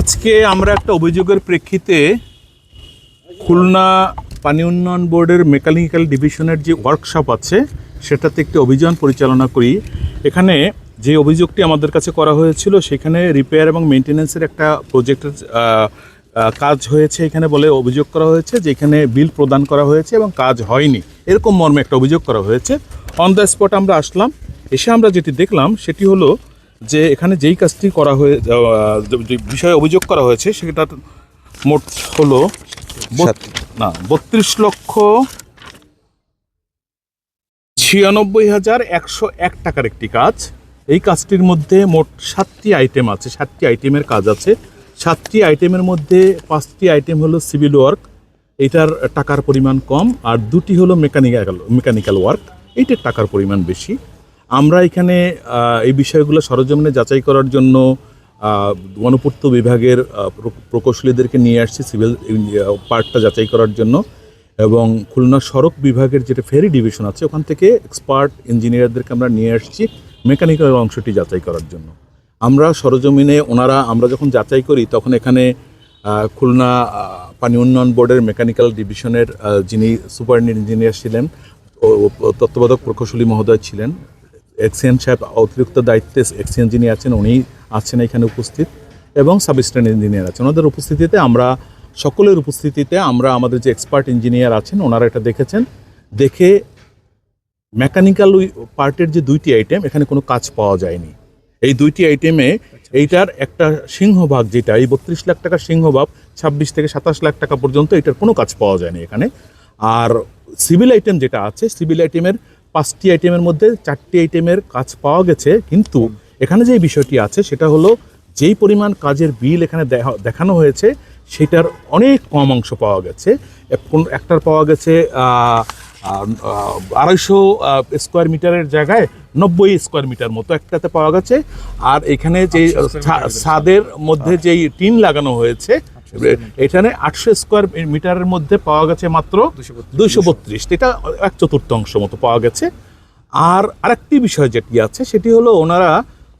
আজকে আমরা একটা অভিযোগের প্রেক্ষিতে খুলনা পানি উন্নয়ন বোর্ডের মেকানিক্যাল ডিভিশনের যে ওয়ার্কশপ আছে, সেটাতে একটি অভিযান পরিচালনা করি। এখানে যে অভিযোগটি আমাদের কাছে করা হয়েছিল, সেখানে রিপেয়ার এবং মেনটেন্যান্সের একটা প্রজেক্টের কাজ হয়েছে এখানে বলে অভিযোগ করা হয়েছে যে এখানে বিল প্রদান করা হয়েছে এবং কাজ হয়নি। এরকম মর্মে একটা অভিযোগ করা হয়েছে। অন দ্য স্পট আমরা আসলাম, এসে আমরা যেটি দেখলাম, সেটি হলো যে এখানে যেই কাজটি করা হয়ে যে বিষয়ে অভিযোগ করা হয়েছে সেটা মোট হলো না বত্রিশ লক্ষ ছিয়ানব্বই হাজার একশো এক টাকার একটি কাজ। এই কাজটির মধ্যে মোট সাতটি আইটেম আছে সাতটি আইটেমের কাজ আছে। সাতটি আইটেমের মধ্যে পাঁচটি আইটেম হলো সিভিল ওয়ার্ক এটার টাকার পরিমাণ কম আর দুটি হলো মেকানিক্যাল মেকানিক্যাল ওয়ার্ক এইটার টাকার পরিমাণ বেশি। আমরা এখানে এই বিষয়গুলো সরজমিনে যাচাই করার জন্য গণপূর্ত বিভাগের প্রকৌশলীদেরকে নিয়ে আসছি, সিভিল পার্টটা যাচাই করার জন্য। এবং খুলনা সড়ক বিভাগের যেটা ফেরি ডিভিশন আছে, ওখান থেকে এক্সপার্ট ইঞ্জিনিয়ারদেরকে আমরা নিয়ে আসছি মেকানিক্যাল অংশটি যাচাই করার জন্য। আমরা সরজমিনে, ওনারা, আমরা যখন যাচাই করি, তখন এখানে খুলনা পানি উন্নয়ন বোর্ডের মেকানিক্যাল ডিভিশনের যিনি সুপার ইঞ্জিনিয়ার ছিলেন ও, তত্ত্বাবধায়ক প্রকৌশলী মহোদয় ছিলেন। এক্সিয়েন সাহেব অতিরিক্ত দায়িত্বে এক্সিয়েন যিনি আছেন, উনি আছেন এখানে উপস্থিত এবং সাবিস্টেন্ট ইঞ্জিনিয়ার আছেন। ওনাদের উপস্থিতিতে আমরা, সকলের উপস্থিতিতে আমরা আমাদের যে এক্সপার্ট ইঞ্জিনিয়ার আছেন, ওনারা এটা দেখেছেন। দেখে মেকানিক্যাল পার্টের যে দুইটি আইটেম, এখানে কোনো কাজ পাওয়া যায়নি। এই দুইটি আইটেমে এইটার একটা সিংহভাগ যেটা, এই বত্রিশ লাখ টাকার সিংহভাগ, ছাব্বিশ থেকে সাতাশ লাখ টাকা পর্যন্ত এটার কোনো কাজ পাওয়া যায়নি এখানে। আর সিভিল আইটেম যেটা আছে, সিভিল আইটেমের পাঁচটি আইটেমের মধ্যে চারটি আইটেমের কাজ পাওয়া গেছে কিন্তু এখানে যে বিষয়টি আছে সেটা হলো যেই পরিমাণ কাজের বিল এখানে দেখা- দেখানো হয়েছে সেটার অনেক কম অংশ পাওয়া গেছে। কোন- একটার পাওয়া গেছে আড়াইশো স্কোয়ার মিটারের জায়গায় নব্বই স্কোয়ার মিটার মতো একটাতে পাওয়া গেছে। আর এখানে যে ছা- ছাদের মধ্যে যেই টিন লাগানো হয়েছে এখানে আটশো স্কোয়ার মিটারের মধ্যে পাওয়া গেছে মাত্র দুইশো বত্রিশ। এটা এক চতুর্থাংশ মতো পাওয়া গেছে। আর আরেকটি বিষয় যেটি আছে সেটি হলো ওনারা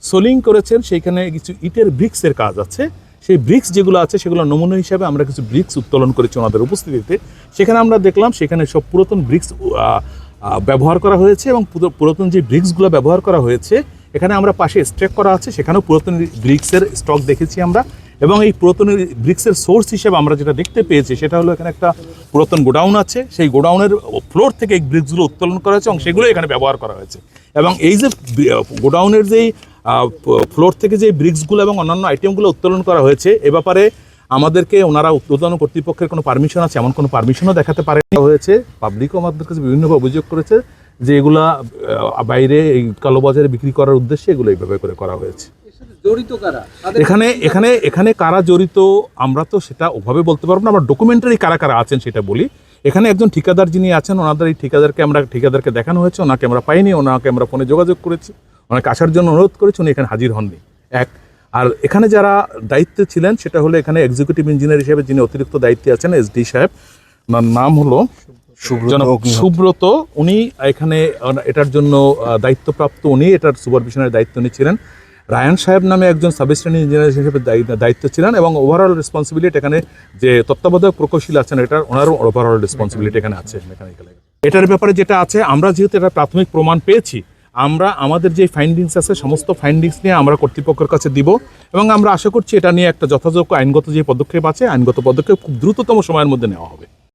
সোলিং করেছেন সেইখানে কিছু ইটের ব্রিক্সের কাজ আছে। সেই ব্রিক্স যেগুলো আছে সেগুলো নমুনা হিসাবে আমরা কিছু ব্রিক্স উত্তোলন করেছি ওনাদের উপস্থিতিতে। সেখানে আমরা দেখলাম সেখানে সব পুরাতন ব্রিক্স ব্যবহার করা হয়েছে এবং পুরাতন যে ব্রিক্সগুলো ব্যবহার করা হয়েছে এখানে আমরা পাশে স্ট্রেক করা আছে সেখানেও পুরাতন ব্রিক্সের স্টক দেখেছি আমরা। এবং এই পুরাতন ব্রিক্সের সোর্স হিসেবে আমরা যেটা দেখতে পেয়েছি, সেটা হলো এখানে একটা পুরাতন গোডাউন আছে। সেই গোডাউনের ফ্লোর থেকে এই ব্রিক্সগুলো উত্তোলন করা হয়েছে এবং সেগুলো এখানে ব্যবহার করা হয়েছে। এবং এই যে গোডাউনের যেই ফ্লোর থেকে যে ব্রিক্সগুলো এবং অন্যান্য আইটেমগুলো উত্তোলন করা হয়েছে, এ ব্যাপারে আমাদেরকে ওনারা উত্তোলন কর্তৃপক্ষের কোনো পারমিশন আছে? এমন কোনো পারমিশনও দেখাতে পারে হয়েছে। পাবলিকও আমাদের কাছে বিভিন্নভাবে অভিযোগ করেছে যে এগুলা বাইরে এই কালোবাজারে বিক্রি করার উদ্দেশ্যে এগুলো এইভাবে করে করা হয়েছে। জড়িত কারা? এখানে এখানে এখানে কারা জড়িত আমরা তো সেটা ওভাবে বলতে পারব না আমরা ডকুমেন্টারি কারা কারা আছেন সেটা বলি। এখানে একজন ঠিকাদার যিনি আছেন ওনাদের এই ঠিকাদারকে আমরা ঠিকাদারকে দেখানো হয়েছে ওনাকে আমরা পাইনি ওনাকে আমরা ফোনে যোগাযোগ করেছি ওনাকে আসার জন্য অনুরোধ করেছি উনি এখানে হাজির হননি। এক আর এখানে যারা দায়িত্বে ছিলেন সেটা হলো এখানে এক্সিকিউটিভ ইঞ্জিনিয়ার হিসেবে যিনি অতিরিক্ত দায়িত্বে আছেন এসডি সাহেব। ওনার নাম হলো সুব্রত উনি এখানে এটার জন্য দায়িত্বপ্রাপ্ত উনি এটার সুপারভিশনের দায়িত্ব নিচ্ছিলেন রায়ান সাহেব নামে একজন সাবিস্টেন্ট ইঞ্জিনিয়ার হিসেবে দায়ি- দায়িত্ব ছিলেন এবং ওভারঅল রেসপন্সিবিলিটি এখানে যে তত্ত্বাবধায়ক প্রকৌশলী আছেন, এটার ওনারও ওভারঅল রেসপন্সিবিলিটি এখানে আছে। মেকানিক্যাল এটার ব্যাপারে যেটা আছে, আমরা যেহেতু এটা প্রাথমিক প্রমাণ পেয়েছি, আমরা আমাদের যে ফাইন্ডিংস আছে, সমস্ত ফাইন্ডিংস নিয়ে আমরা কর্তৃপক্ষের কাছে দিব এবং আমরা আশা করছি এটা নিয়ে একটা যথাযোগ্য আইনগত যে পদক্ষেপ আছে, আইনগত পদক্ষেপ খুব দ্রুততম সময়ের মধ্যে নেওয়া হবে।